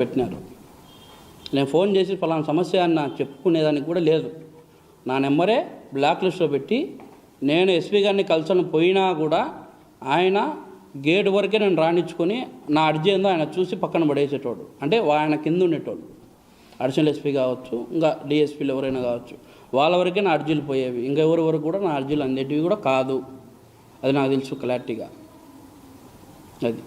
పెట్టినారు. నేను ఫోన్ చేసి ఫలానా సమస్య అని నాకు చెప్పుకునేదానికి కూడా లేదు. నా నెంబరే బ్లాక్ లిస్ట్లో పెట్టి నేను ఎస్పీ గారిని కలిసని పోయినా కూడా ఆయన గేట్ వరకే నేను రాణించుకొని నా అర్జీ ఏందో ఆయన చూసి పక్కన పడేసేటోడు. అంటే ఆయన కింద ఉండేటోడు. అడిషనల్ ఎస్పీ కావచ్చు ఇంకా డిఎస్పీలు ఎవరైనా కావచ్చు వాళ్ళ వరకే నా అర్జీలు పోయేవి. ఇంకా ఎవరి వరకు కూడా నా అర్జీలు అందేటివి కూడా కాదు. అది నాకు తెలుసు క్లారిటీగా. అది.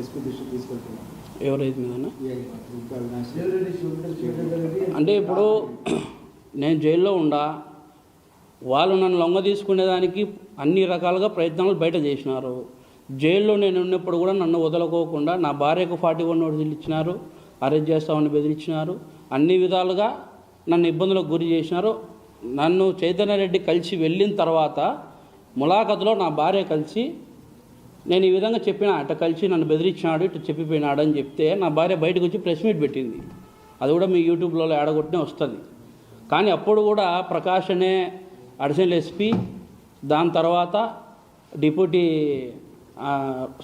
ఎస్పీ దృష్టికి తీసుకెళ్తున్నారు ఎవరైతే మీద అంటే ఇప్పుడు నేను జైల్లో ఉండా వాళ్ళు నన్ను లొంగ తీసుకునేదానికి అన్ని రకాలుగా ప్రయత్నాలు బయట చేసినారు. జైల్లో నేను ఉన్నప్పుడు కూడా నన్ను వదలకోకుండా నా భార్యకు ఫార్టీ వన్ నోటీసులు ఇచ్చినారు అరెస్ట్ చేస్తామని బెదిరించినారు. అన్ని విధాలుగా నన్ను ఇబ్బందులకు గురి చేసినారు. నన్ను చైతన్య రెడ్డి కలిసి వెళ్ళిన తర్వాత ములాఖతులో నా భార్య కలిసి నేను ఈ విధంగా చెప్పిన అట్ట కలిసి నన్ను బెదిరించినాడు ఇటు చెప్పిపోయినాడు అని చెప్తే నా భార్య బయటకు వచ్చి ప్రెస్ మీట్ పెట్టింది. అది కూడా మీ యూట్యూబ్లో ఏడగొట్టనే వస్తుంది. కానీ అప్పుడు కూడా ప్రకాష్ అనే అడిషనల్ ఎస్పీ దాని తర్వాత డిప్యూటీ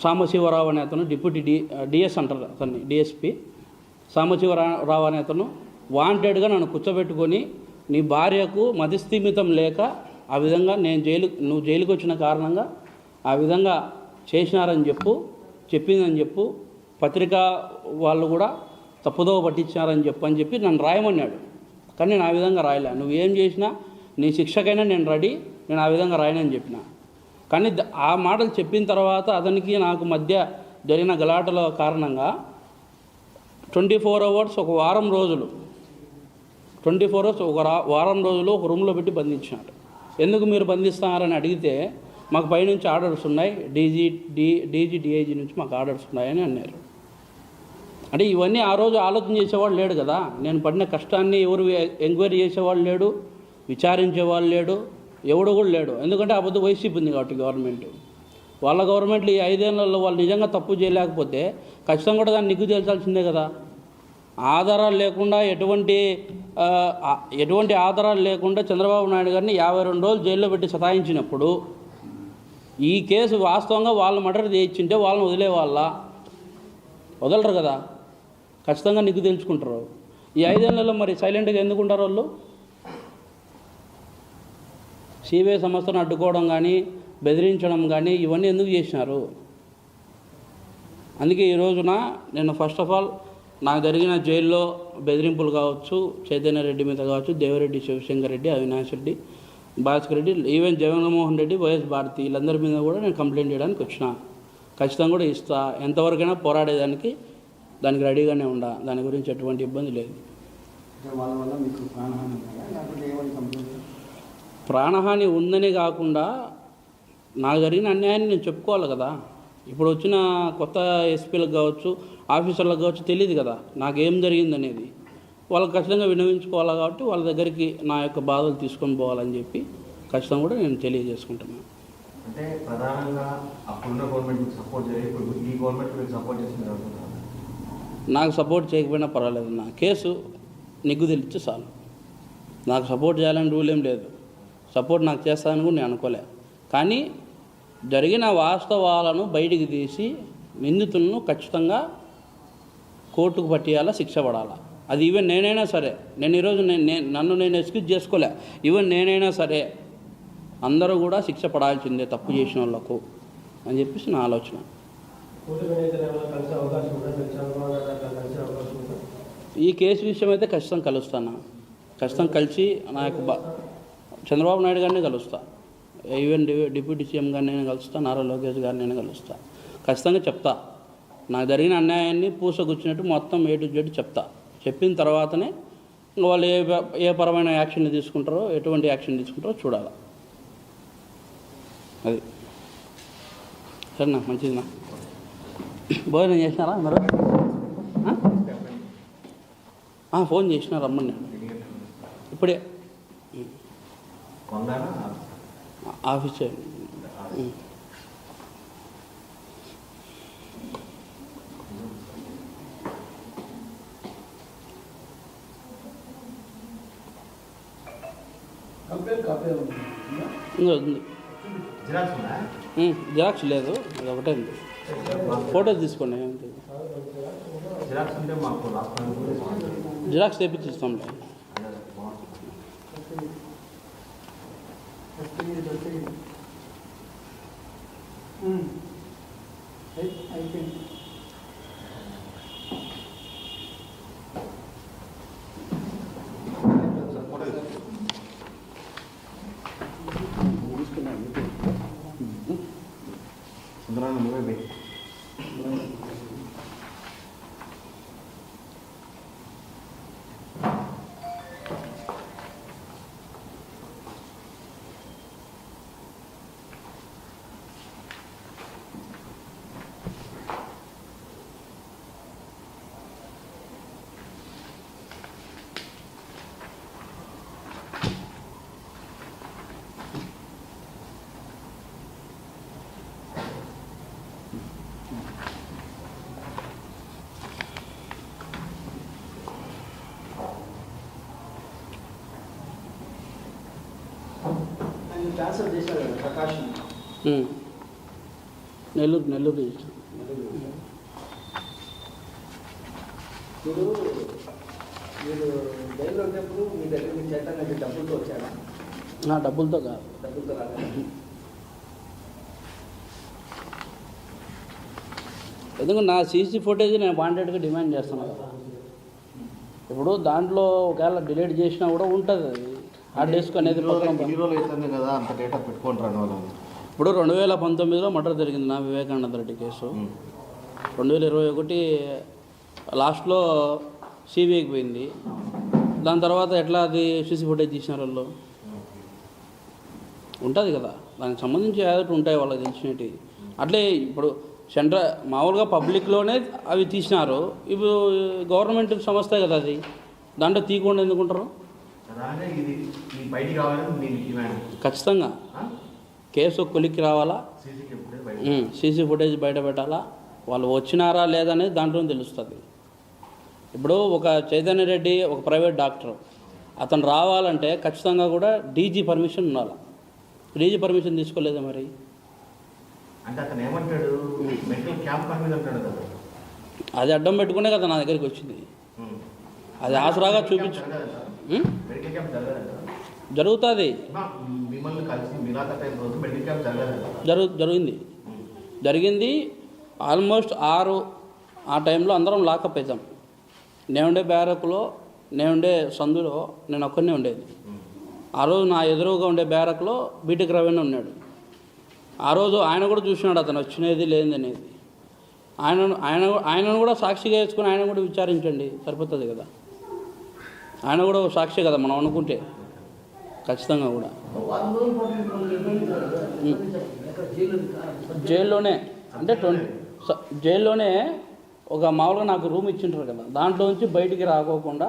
సాంబశివరావు అనే అతను డిప్యూటీ డి డిఎస్ అంటారు అతన్ని డిఎస్పి సాంబశివరావు అనే అతను వాంటెడ్గా నన్ను కూర్చోబెట్టుకొని నీ భార్యకు మతిస్థిమితం లేక ఆ విధంగా నేను జైలు నువ్వు జైలుకి వచ్చిన కారణంగా ఆ విధంగా చేసినారని చెప్పు చెప్పిందని చెప్పు పత్రికా వాళ్ళు కూడా తప్పుదోవ పట్టించారని చెప్పు అని చెప్పి నన్ను రాయమన్నాడు. కానీ నేను ఆ విధంగా రాయలే. నువ్వు ఏం చేసినా నీ శిక్షకైనా నేను రెడీ నేను ఆ విధంగా రాయనని చెప్పిన. కానీ ఆ మాటలు చెప్పిన తర్వాత అతనికి నాకు మధ్య జరిగిన గలాటల కారణంగా ట్వంటీ ఫోర్ అవర్స్ ఒక వారం రోజులు ట్వంటీ ఫోర్ అవర్స్ ఒక వారం రోజులు ఒక రూమ్లో పెట్టి బంధించినాడు. ఎందుకు మీరు బంధిస్తున్నారని అడిగితే మాకు పైనుంచి ఆర్డర్స్ ఉన్నాయి. డీజీ డి డీజీ డిఐజీ నుంచి మాకు ఆర్డర్స్ ఉన్నాయని అన్నారు. అంటే ఇవన్నీ ఆ రోజు ఆలోచన చేసేవాడు లేడు కదా. నేను పడిన కష్టాన్ని ఎవరు ఎంక్వైరీ చేసేవాళ్ళు లేడు విచారించేవాళ్ళు లేడు ఎవడు కూడా లేడు. ఎందుకంటే ఆ పొద్దు వైసీపీ ఉంది కాబట్టి గవర్నమెంట్. వాళ్ళ గవర్నమెంట్లు ఈ ఐదేళ్ళలో వాళ్ళు నిజంగా తప్పు చేయలేకపోతే ఖచ్చితంగా కూడా దాన్ని నిగ్గు తేల్చాల్సిందే కదా. ఆధారాలు లేకుండా ఎటువంటి ఎటువంటి ఆధారాలు లేకుండా చంద్రబాబు నాయుడు గారిని యాభై రెండు రోజులు జైల్లో పెట్టి సతాయించినప్పుడు ఈ కేసు వాస్తవంగా వాళ్ళు మర్డర్ చేయించుంటే వాళ్ళని వదిలేవాళ్ళ వదలరు కదా. ఖచ్చితంగా నిగ్గు తెలుసుకుంటారు. ఈ ఐదేళ్ళలో మరి సైలెంట్గా ఎందుకుంటారు వాళ్ళు? సిబిఐ సంస్థను అడ్డుకోవడం కానీ బెదిరించడం కానీ ఇవన్నీ ఎందుకు చేసినారు? అందుకే ఈ రోజున నేను ఫస్ట్ ఆఫ్ ఆల్ నాకు జరిగిన జైల్లో బెదిరింపులు కావచ్చు చైతన్య రెడ్డి మీద కావచ్చు దేవరెడ్డి శివశంకర్ రెడ్డి అవినాష్ రెడ్డి భాస్కర్ రెడ్డి ఈవెన్ జగన్మోహన్ రెడ్డి వైఎస్ భారతి వీళ్ళందరి మీద కూడా నేను కంప్లైంట్ చేయడానికి వచ్చిన. ఖచ్చితంగా కూడా ఇస్తా. ఎంతవరకైనా పోరాడేదానికి దానికి రెడీగానే ఉండా. దాని గురించి ఎటువంటి ఇబ్బంది లేదు. ప్రాణహాని ఉందని కాకుండా నాకు జరిగిన అన్యాయాన్ని నేను చెప్పుకోవాలి కదా. ఇప్పుడు వచ్చిన కొత్త ఎస్పీలకు కావచ్చు ఆఫీసర్లకు కావచ్చు తెలియదు కదా. నాకేం జరిగింది వాళ్ళకి ఖచ్చితంగా వినవించుకోవాలి కాబట్టి వాళ్ళ దగ్గరికి నా యొక్క బాధలు తీసుకొని పోవాలని చెప్పి ఖచ్చితంగా కూడా నేను తెలియజేసుకుంటున్నాను. అంటే ప్రధానంగా అప్పుడున్న గవర్నమెంట్ సపోర్ట్ ఇప్పుడు ఈ గవర్నమెంట్ మీకు సపోర్ట్ చేసింది నాకు సపోర్ట్ చేయకపోయినా పర్వాలేదు నా కేసు నిగ్గు తెలిస్తే చాలు. నాకు సపోర్ట్ చేయాలని రూల్ ఏం లేదు. సపోర్ట్ నాకు చేస్తానని కూడా నేను అనుకోలే. కానీ జరిగిన వాస్తవాలను బయటికి తీసి నిందితులను ఖచ్చితంగా కోర్టుకు పట్టేయాలా శిక్ష పడాలా? అది ఈవెన్ నేనైనా సరే నేను ఈరోజు నేను నన్ను నేను ఎక్స్క్యూజ్ చేసుకోలే. ఈవెన్ నేనైనా సరే అందరూ కూడా శిక్ష పడాల్సిందే తప్పు చేసిన వాళ్ళకు అని చెప్పేసి నా ఆలోచన. ఈ కేసు విషయం అయితే ఖచ్చితంగా కలుస్తాను ఖచ్చితంగా కలిసి నా యొక్క చంద్రబాబు నాయుడు గారిని కలుస్తా. ఈవెన్ డిప్యూటీ సీఎం గారిని నేను కలుస్తా నారా లోకేష్ గారిని నేను కలుస్తా. ఖచ్చితంగా చెప్తా. నాకు జరిగిన అన్యాయాన్ని పూసగుచ్చినట్టు మొత్తం ఏ టు జెడ్ చెప్తా. చెప్పిన తర్వాతనే వాళ్ళు ఏ ఏ పరమైన యాక్షన్ తీసుకుంటారో ఎటువంటి యాక్షన్ తీసుకుంటారో చూడాలి. అది. సరేనా మంచిదినా? భోజనం చేసినారా మీరు ఫోన్ చేసిన రమ్మని. ఇప్పుడే. ఆఫీస్ కంప్లైంట్ కాపీ ఉంది ఇంకా ఉంది జిరాక్స్ ఉందా? ఉమ్, జిరాక్స్ లేదు అది ఒకటే ఉంది. ఫోటోస్ తీసుకోండి. జిరాక్స్ ఉంటే మాకు రాష్ట్రానికి జిరాక్స్ తెప్పించి అయిపోయింది సుందరాన్ని నువ్వే పోయి. ఆయన ట్రాన్స్ఫర్ చేశారు కదా ప్రకాష్ ఉమ్. నెల్లూరు నెల్లూరు రిజిస్టర్ మీరు మీరు జైల్లో ఉన్నప్పుడు మీ దగ్గర మీ చైతన్య డబ్బులతో వచ్చారా? నా డబ్బులతో కాదు. డబ్బులతో రాలేదు? ఎందుకంటే నా సీసీ ఫుటేజ్ నేను వాంటెడ్గా డిమాండ్ చేస్తున్నాను కదా. ఇప్పుడు దాంట్లో ఒకవేళ డిలీట్ చేసినా కూడా ఉంటుంది అది. హార్డ్ డిస్క్ అనేది కదా అంత డేటా వాళ్ళని. ఇప్పుడు రెండు వేల పంతొమ్మిదిలో మర్డర్ జరిగింది నా వివేకానంద రెడ్డి కేసు. రెండు వేల ఇరవై ఒకటి లాస్ట్లో సిబిఐకి పోయింది. దాని తర్వాత ఎట్లా అది సీసీ ఫుటేజ్ తీసినారు వాళ్ళు? ఉంటుంది కదా. దానికి సంబంధించి ఏదో ఉంటాయి వాళ్ళకి తెలిసినవి. అట్లే ఇప్పుడు సెంట్రల్ మామూలుగా పబ్లిక్లోనే అవి తీసినారు. ఇప్పుడు గవర్నమెంట్ సంస్థ కదా అది. దాంట్లో తీయకుండా ఎందుకుంటారు బయటికి రావాలని నేను డిమాండ్ ఖచ్చితంగా. కేసు కొలిక్కి రావాలా? సీసీ ఫుటేజ్ బయట పెట్టాలా? వాళ్ళు వచ్చినారా లేదనేది దాంట్లో తెలుస్తుంది. ఇప్పుడు ఒక చైతన్య రెడ్డి ఒక ప్రైవేట్ డాక్టర్. అతను రావాలంటే ఖచ్చితంగా కూడా డీజీ పర్మిషన్ ఉండాలి. డీజీ పర్మిషన్ తీసుకోలేదా మరి? అంటే అతను ఏమంటాడు? మెడికల్ క్యాంప్ పని మీద అంటాడు కదా. అది అడ్డం పెట్టుకునే కదా నా దగ్గరికి వచ్చింది. అది ఆసరాగా చూపించు. జరుగుతుంది. జరుగు జరిగింది. జరిగింది. ఆల్మోస్ట్ ఆరు ఆ టైంలో అందరం లాకప్ అవుతాం నేను ఉండే బ్యారక్లో నేను ఉండే సందులో నేను ఒక్కనే ఉండేది. ఆ రోజు నా ఎదురుగా ఉండే బ్యారక్లో బీటెక్ రవీణ ఉన్నాడు. ఆ రోజు ఆయన కూడా చూసినాడు అతను వచ్చినది లేనిది అనేది. ఆయన ఆయన ఆయనను కూడా సాక్షిగా వేసుకుని ఆయన కూడా విచారించండి సరిపోతుంది కదా. ఆయన కూడా సాక్షి కదా మనం అనుకుంటే. ఖచ్చితంగా కూడా. జైల్లోనే అంటే ట్వంటీ స- జైల్లోనే ఒక మామూలుగా నాకు రూమ్ ఇచ్చింటారు కదా దాంట్లో నుంచి బయటికి రాకోకుండా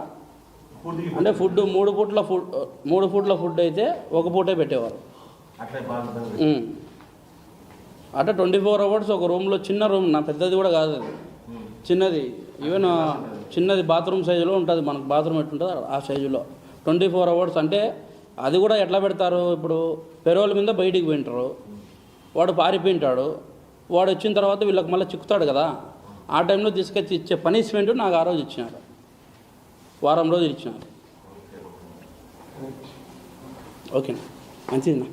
అంటే ఫుడ్ మూడు పూట్ల ఫుడ్ మూడు పూట్ల ఫుడ్ అయితే ఒక పూటే పెట్టేవారు. అంటే ట్వంటీ ఫోర్ అవర్స్ ఒక రూమ్లో చిన్న రూమ్ నా పెద్దది కూడా కాదు అది. చిన్నది ఈవెన్ చిన్నది బాత్రూమ్ సైజులో ఉంటుంది మనకు బాత్రూమ్ ఎట్టుంటుంది ఆ సైజులో. ట్వంటీ ఫోర్ అవర్స్ అంటే అది కూడా ఎట్లా పెడతారు? ఇప్పుడు పెరోల్ మీద బయటికి పోయింటారు వాడు పారిపోయింటాడు. వాడు వచ్చిన తర్వాత వీళ్ళకి మళ్ళీ చిక్కుతాడు కదా. ఆ టైంలో తీసుకొచ్చి ఇచ్చే పనిష్మెంట్ నాకు ఆ రోజు ఇచ్చినారు. వారం రోజులు ఇచ్చినారు. ఓకేనా? మంచిదినా